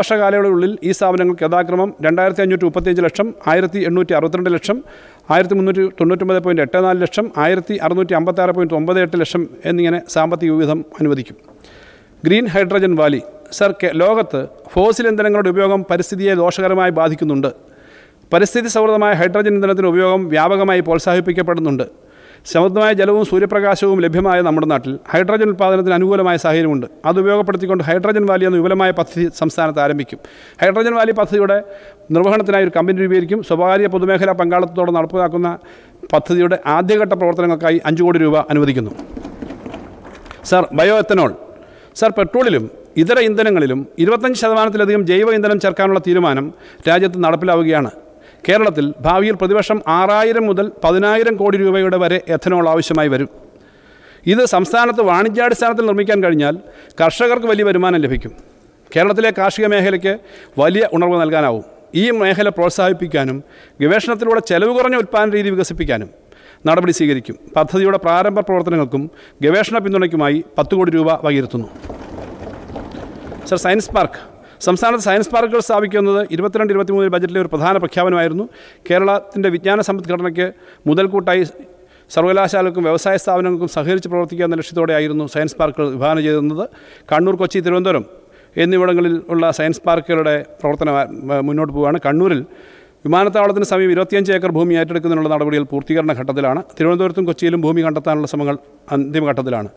വർഷകാലയളവിനുള്ളിൽ ഈ സ്ഥാപനങ്ങൾക്ക് യഥാക്രമം രണ്ടായിരത്തി അഞ്ഞൂറ്റി മുപ്പത്തിയഞ്ച് ലക്ഷം ആയിരത്തി എണ്ണൂറ്റി അറുപത്തിരണ്ട് ലക്ഷം ആയിരത്തി മുന്നൂറ്റി തൊണ്ണൂറ്റൊമ്പത് പോയിന്റ് എട്ട് നാല് ലക്ഷം ആയിരത്തി അറുന്നൂറ്റി അമ്പത്താറ് പോയിന്റ് ഒമ്പത് എട്ട് ലക്ഷം എന്നിങ്ങനെ സാമ്പത്തിക വിഹിതം അനുവദിക്കും. ഗ്രീൻ ഹൈഡ്രജൻ വാലി സർ കെ- ലോകത്ത് ഫോസിൽ ഇന്ധനങ്ങളുടെ ഉപയോഗം പരിസ്ഥിതിയെ ദോഷകരമായി ബാധിക്കുന്നുണ്ട്. പരിസ്ഥിതി സൗഹൃദമായ ഹൈഡ്രജൻ ഇന്ധനത്തിന്റെ ഉപയോഗം വ്യാപകമായി പ്രോത്സാഹിപ്പിക്കപ്പെടുന്നുണ്ട്. സമൃദ്ധമായ ജലവും സൂര്യപ്രകാശവും ലഭ്യമായ നമ്മുടെ നാട്ടിൽ ഹൈഡ്രജൻ ഉൽപ്പാദനത്തിന് അനുകൂലമായ സാഹചര്യമുണ്ട്. അത് ഉപയോഗപ്പെടുത്തിക്കൊണ്ട് ഹൈഡ്രജൻ വാലി എന്ന വിപുലമായ പദ്ധതി സംസ്ഥാനത്ത് ആരംഭിക്കും. ഹൈഡ്രജൻ വാലി പദ്ധതിയുടെ നിർവഹണത്തിനായി ഒരു കമ്പനി രൂപീകരിക്കും. സ്വകാര്യ പൊതുമേഖലാ പങ്കാളിത്തത്തോടെ നടപ്പിലാക്കുന്ന പദ്ധതിയുടെ ആദ്യഘട്ട പ്രവർത്തനങ്ങൾക്കായി അഞ്ച് കോടി രൂപ അനുവദിക്കുന്നു. സർ ബയോ എത്തനോൾ സർ പെട്രോളിലും ഇതര ഇന്ധനങ്ങളിലും ഇരുപത്തഞ്ച് ശതമാനത്തിലധികം ജൈവ ഇന്ധനം ചേർക്കാനുള്ള തീരുമാനം രാജ്യത്ത് നടപ്പിലാവുകയാണ്. കേരളത്തിൽ ഭാവിയിൽ പ്രതിവർഷം ആറായിരം മുതൽ പതിനായിരം കോടി രൂപയുടെ വരെ എഥനോൾ ആവശ്യമായി വരും. ഇത് സംസ്ഥാനത്ത് വാണിജ്യാടിസ്ഥാനത്തിൽ നിർമ്മിക്കാൻ കഴിഞ്ഞാൽ കർഷകർക്ക് വലിയ വരുമാനം ലഭിക്കും. കേരളത്തിലെ കാർഷിക മേഖലയ്ക്ക് വലിയ ഉണർവ് നൽകാനാവും. ഈ മേഖല പ്രോത്സാഹിപ്പിക്കാനും ഗവേഷണത്തിലൂടെ ചെലവ് കുറഞ്ഞ ഉൽപ്പാദന രീതി വികസിപ്പിക്കാനും നടപടി സ്വീകരിക്കും. പദ്ധതിയുടെ പ്രാരംഭ പ്രവർത്തനങ്ങൾക്കും ഗവേഷണ പിന്തുണയ്ക്കുമായി പത്ത് കോടി രൂപ വകയിരുത്തുന്നു. Sir science park. സംസ്ഥാനത്ത് സയൻസ് പാർക്കുകൾ സ്ഥാപിക്കുന്നത് ഇരുപത്തിരണ്ട് ഇരുപത്തിമൂന്നിൽ ബജറ്റിലെ ഒരു പ്രധാന പ്രഖ്യാപനമായിരുന്നു. കേരളത്തിന്റെ വിജ്ഞാന സമ്പദ്ഘടനയ്ക്ക് മുതൽക്കൂട്ടായി സർവകലാശാലകൾക്കും വ്യവസായ സ്ഥാപനങ്ങൾക്കും സഹകരിച്ച് പ്രവർത്തിക്കുക എന്ന ലക്ഷ്യത്തോടെയായിരുന്നു സയൻസ് പാർക്കുകൾ വിഭാവനം ചെയ്തിരുന്നത്. കണ്ണൂർ കൊച്ചി തിരുവനന്തപുരം എന്നിവിടങ്ങളിൽ ഉള്ള സയൻസ് പാർക്കുകളുടെ പ്രവർത്തനം മുന്നോട്ട് പോവുകയാണ്. കണ്ണൂരിൽ വിമാനത്താവളത്തിന് സമീപം ഇരുപത്തിയഞ്ച് ഏക്കർ ഭൂമി ഏറ്റെടുക്കുന്നതിനുള്ള നടപടികൾ പൂർത്തീകരണ ഘട്ടത്തിലാണ്. തിരുവനന്തപുരത്തും കൊച്ചിയിലും ഭൂമി കണ്ടെത്താനുള്ള ശ്രമങ്ങൾ അന്തിമഘട്ടത്തിലാണ്.